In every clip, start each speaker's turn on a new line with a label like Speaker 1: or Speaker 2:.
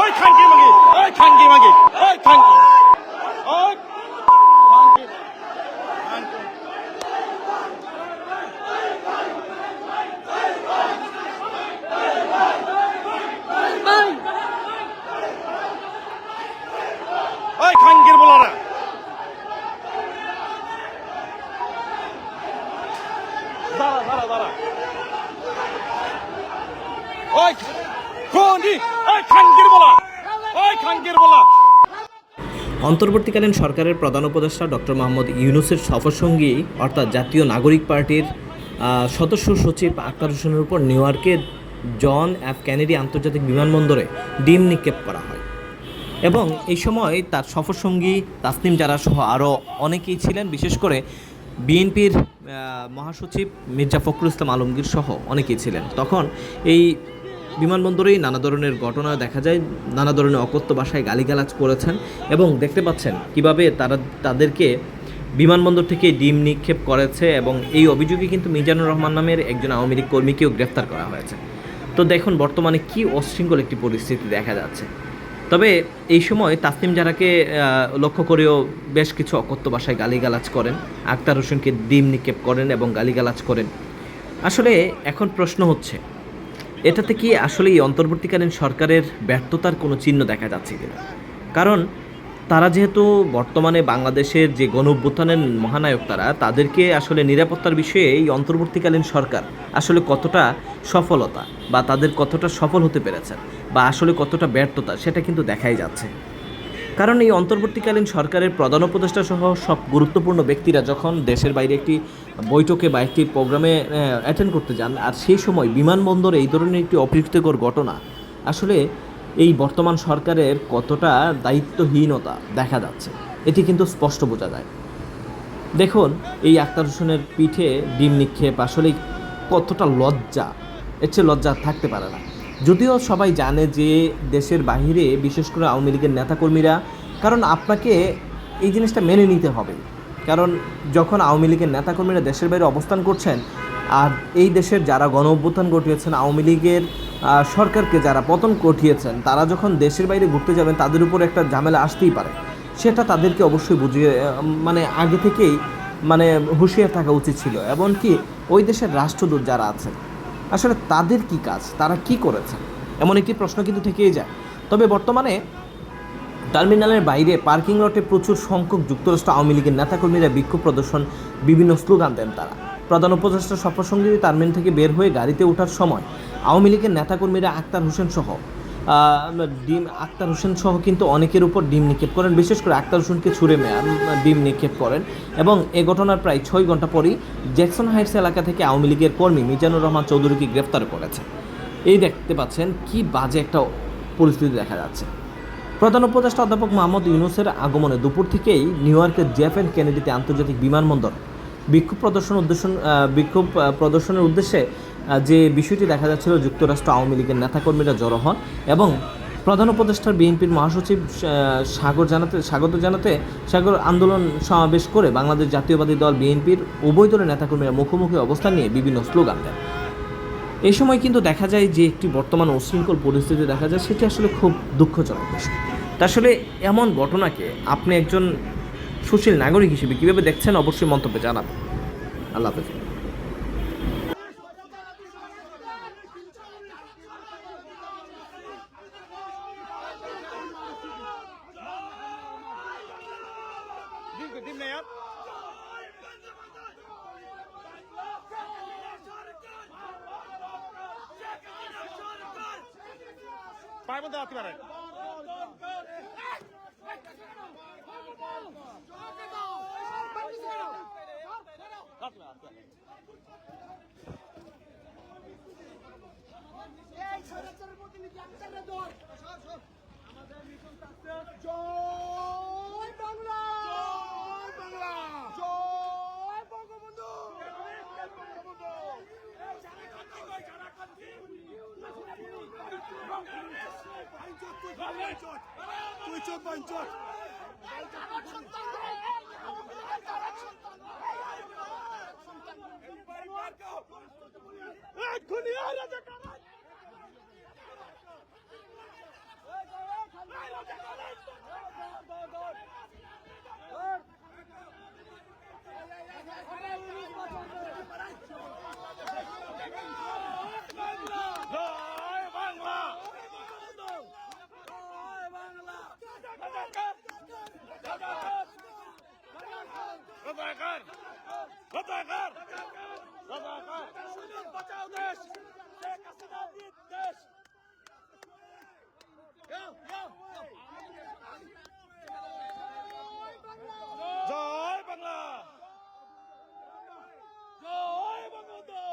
Speaker 1: ওই খানকি মাগি, ওই খানকি মাগি, ওই খানকি ওই খানকি ওই খানকির বলারা। দাঁড়া দাঁড়া দাঁড়া। ওই
Speaker 2: অন্তর্বর্তীকালীন সরকারের প্রধান উপদেষ্টা ডক্টর মোহাম্মদ ইউনুসের সফরসঙ্গী, অর্থাৎ জাতীয় নাগরিক পার্টির সদস্য সচিব আক্তার হোসেনের উপর নিউ জন এফ ক্যানেডি আন্তর্জাতিক বিমানবন্দরে ডিম নিক্ষেপ করা হয়। এবং এই সময় তার সফরসঙ্গী তাসনিম জারা সহ আরও অনেকেই ছিলেন, বিশেষ করে বিএনপির মহাসচিব মির্জা ফখরুল ইসলাম আলমগীর সহ অনেকেই ছিলেন। তখন এই বিমানবন্দরেই নানা ধরনের ঘটনা দেখা যায় নানা ধরনের অকথ্য ভাষায় গালিগালাজ করেছেন এবং দেখতে পাচ্ছেন কীভাবে তারা তাদেরকে বিমানবন্দর থেকে ডিম নিক্ষেপ করেছে এবং এই অভিযোগে কিন্তু মিজানুর রহমান নামের একজন আওয়ামী লীগ কর্মীকেও গ্রেফতার করা হয়েছে। তো দেখুন বর্তমানে কি অশৃঙ্খল একটি পরিস্থিতি দেখা যাচ্ছে। তবে এই সময় তাসনিম আহ, লক্ষ্য করেও বেশ কিছু অকথ্য ভাষায় গালিগালাজ করেন আক্তার হোসেনকে ডিম নিক্ষেপ করেন এবং গালিগালাজ করেন। আসলে এখন প্রশ্ন হচ্ছে এটাতে কি আসলে এই অন্তর্বর্তীকালীন সরকারের ব্যর্থতার কোনো চিহ্ন দেখা যাচ্ছে কিনা? কারণ তারা যেহেতু বর্তমানে বাংলাদেশের যে গণ অভ্যুত্থানের মহানায়ক তারা, তাদেরকে আসলে নিরাপত্তার বিষয়ে এই অন্তর্বর্তীকালীন সরকার আসলে কতটা সফলতা বা তাদের কতটা সফল হতে পেরেছেন বা আসলে কতটা ব্যর্থতা সেটা কিন্তু দেখাই যাচ্ছে। কারণ এই অন্তর্বর্তীকালীন সরকারের প্রধান উপদেষ্টা সহ সব গুরুত্বপূর্ণ ব্যক্তিরা যখন দেশের বাইরে একটি বৈঠকে বা একটি প্রোগ্রামে অ্যাটেন্ড করতে যান, আর সেই সময় বিমানবন্দরে এই ধরনের একটি অপ্রীতিকর ঘটনা, আসলে এই বর্তমান সরকারের কতটা দায়িত্বহীনতা দেখা যাচ্ছে, এটি কিন্তু স্পষ্ট বোঝা যায়। দেখুন, এই আক্তার হোসেনের পিঠে ডিম নিক্ষেপ আসলে কতটা লজ্জা, এর চেয়ে লজ্জা থাকতে পারে না। যদিও সবাই জানে যে দেশের বাহিরে বিশেষ করে আওয়ামী লীগের নেতাকর্মীরা, কারণ আপনাকে এই জিনিসটা মেনে নিতে হবে। কারণ যখন আওয়ামী লীগের নেতাকর্মীরা দেশের বাইরে অবস্থান করছেন, আর এই দেশের যারা গণ অভ্যুত্থান ঘটিয়েছেন, আওয়ামী লীগের সরকারকে যারা পতন ঘটিয়েছেন, তারা যখন দেশের বাইরে ঘুরতে যাবেন, তাদের উপর একটা ঝামেলা আসতেই পারে। সেটা তাদেরকে অবশ্যই বুঝিয়ে মানে আগে থেকেই মানে হুঁশিয়ার থাকা উচিত ছিল। এমনকি ওই দেশের রাষ্ট্রদূত যারা আছেন আসলে তাদের কি কাজ? তারা কি করেছেন এমন একটি প্রশ্ন কিন্তু থেকেই যায়। তবে বর্তমানে টার্মিনালের বাইরে পার্কিং লটে প্রচুর সংখ্যক যুক্তরাষ্ট্র আওয়ামী লীগের নেতাকর্মীরা বিক্ষোভ প্রদর্শন, বিভিন্ন স্লোগান দেন তারা। প্রধান উপদেষ্টা সফর সঙ্গী টার্মিনাল থেকে বের হয়ে গাড়িতে ওঠার সময় আওয়ামী লীগের নেতাকর্মীরা আক্তার হোসেন সহ ডিম আক্তার হোসেন সহ কিন্তু অনেকের উপর ডিম নিক্ষেপ করেন, বিশেষ করে আক্তার হোসেনকে ছুড়ে ডিম নিক্ষেপ করেন। এবং এ ঘটনার প্রায় ছয় ঘণ্টা পরই জ্যাকসন হাইটস এলাকা থেকে আওয়ামী লীগের কর্মী মিজানুর রহমান চৌধুরীকে গ্রেফতার করেছে। এই দেখতে পাচ্ছেন কি বাজে একটা পরিস্থিতি দেখা যাচ্ছে। প্রধান উপদেষ্টা অধ্যাপক মোহাম্মদ ইউনুসের আগমনে দুপুর থেকেই নিউ ইয়র্কের জেফ এন্ড কেনেডিতে আন্তর্জাতিক বিমানবন্দর বিক্ষোভ প্রদর্শন উদ্দেশ্য বিক্ষোভ প্রদর্শনের উদ্দেশ্যে যে বিষয়টি দেখা যাচ্ছিল, যুক্তরাষ্ট্র আওয়ামী লীগের নেতাকর্মীরা জড়ো হন এবং প্রধান উপদেষ্টার বিএনপির মহাসচিব সাগর জানাতে, স্বাগত জানাতে সাগর আন্দোলন সমাবেশ করে বাংলাদেশ জাতীয়বাদী দল বিএনপির উভয় দলের নেতাকর্মীরা মুখোমুখি অবস্থান নিয়ে বিভিন্ন স্লোগান দেন। এই সময় কিন্তু দেখা যায় যে একটি বর্তমান উশৃঙ্খল পরিস্থিতি দেখা যায়, সেটি আসলে খুব দুঃখজনক বিষয়। তা আসলে এমন ঘটনাকে আপনি একজন সুশীল নাগরিক হিসেবে কীভাবে দেখছেন, অবশ্যই মন্তব্যে জানাবেন। আল্লাহ হাফেজ।
Speaker 1: পাইবো দাঁড়াতে পারে।
Speaker 3: জয় বাংলা জয় বাংলা জয় বঙ্গবন্ধু তুই চোখ এক্ষুনি আর
Speaker 1: রাজাকার রাজাকার বাঁচাও দেশ শেখ হাসিনা জিত দেশ জয় বাংলা জয় বঙ্গবন্ধু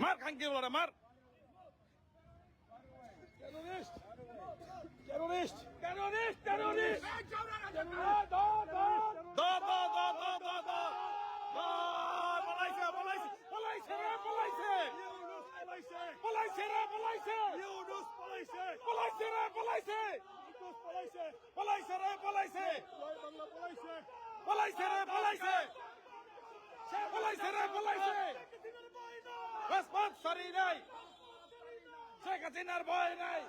Speaker 1: মার খাঙ্কি বলো মার সরি নাই। শেখ হাসিনার ভয় নাই।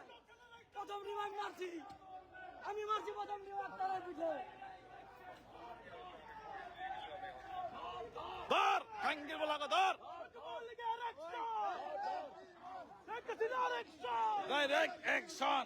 Speaker 4: প্রথম রিমান্ড মারছি। আমি মারছি প্রথম রিমান্ড তারা পিঠে
Speaker 1: ধর খাঙ্গির বলা ধর। Direct action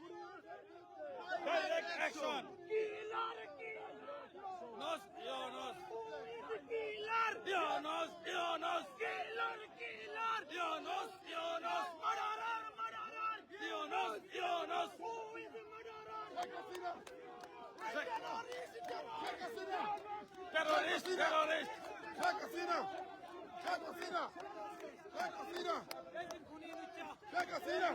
Speaker 1: Direct action. Killer, killer. Nos, Ionos. Killer. Ionos, Ionos. Killer, killer. Ionos, Ionos. Murderer, murderer. Ionos, Ionos. Who is the murderer? Terrorist, terrorist. Terrorist, terrorist. Sheikh Hasina,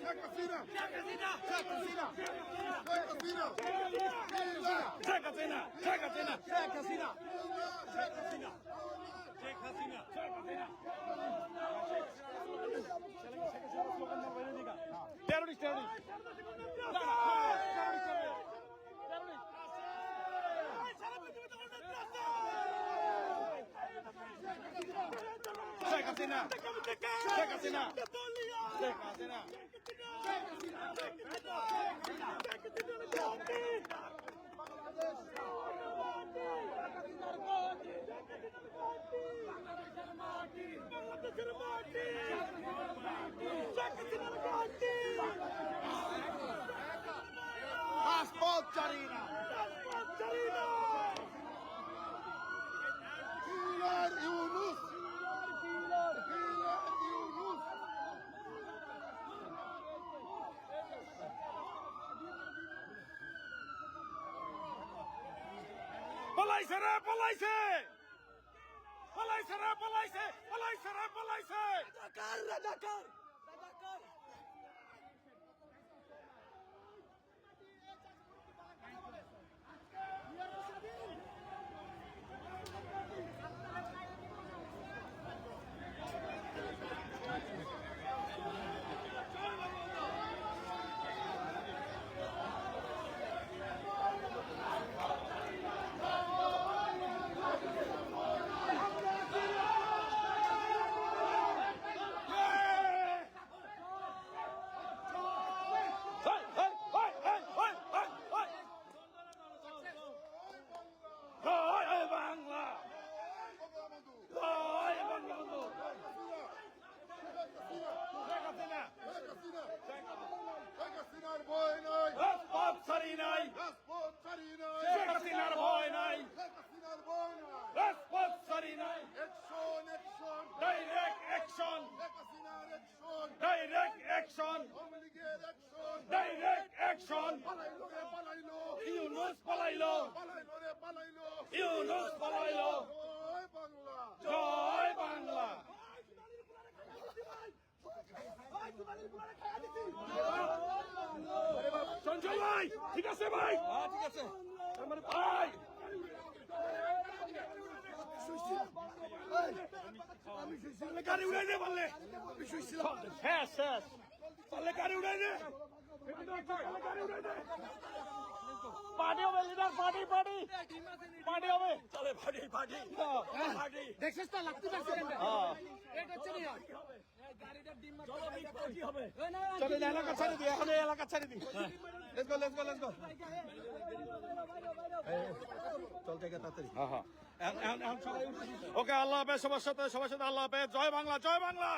Speaker 1: Sheikh Hasina, Sheikh Hasina, Sheikh Hasina, Sheikh Hasina, Sheikh Hasina. Terrorist, Hasina. Sheikh Hasina. Sheikh Hasina. বাংলাদেশের মাটি বাংলাদেশের মাটি শেখ হাসিনার পলাইছে রে পলাইছে! পলাইছে রে পলাইছে পলাইছে রে পলাইছে!
Speaker 4: রাজাকার রাজাকার রাজাকার
Speaker 1: action
Speaker 3: action direct action
Speaker 1: Sheikh হাসিনার
Speaker 3: অ্যাকশন ডাইরেক্ট
Speaker 1: অ্যাকশন আওয়ামী লীগের অ্যাকশন ডাইরেক্ট অ্যাকশন পালাইলো রে পালাইলো ইউনুস সঞ্জয় ভাই ঠিক আছে ভাই। ঠিক আছে। ভাই। তাহলে গাড়ি উড়াই দে পারলে
Speaker 3: আমি শুইছিলাম
Speaker 1: শেষ শেষ পারলে গাড়ি উড়াই দে গাড়ি উড়াই দে পার্টি হবে লিডার পার্টি পার্টি। পার্টি হবে। চলে পার্টি পার্টি। পার্টি।
Speaker 4: দেখছিস তো লাগতে পারছে এটা হচ্ছে না
Speaker 1: চলো big party হবে।
Speaker 4: এই না,
Speaker 1: চলে এলাকা ছাড়ি দি এখন এলাকা ছাড়ি দি let's go let's go let's go চল থেকে তাড়াতাড়ি। হ্যাঁ হ্যাঁ। ওকে আল্লাহ হাফেজ সবার সাথে সবার সাথে আল্লাহ হাফেজ। জয় বাংলা জয় বাংলা।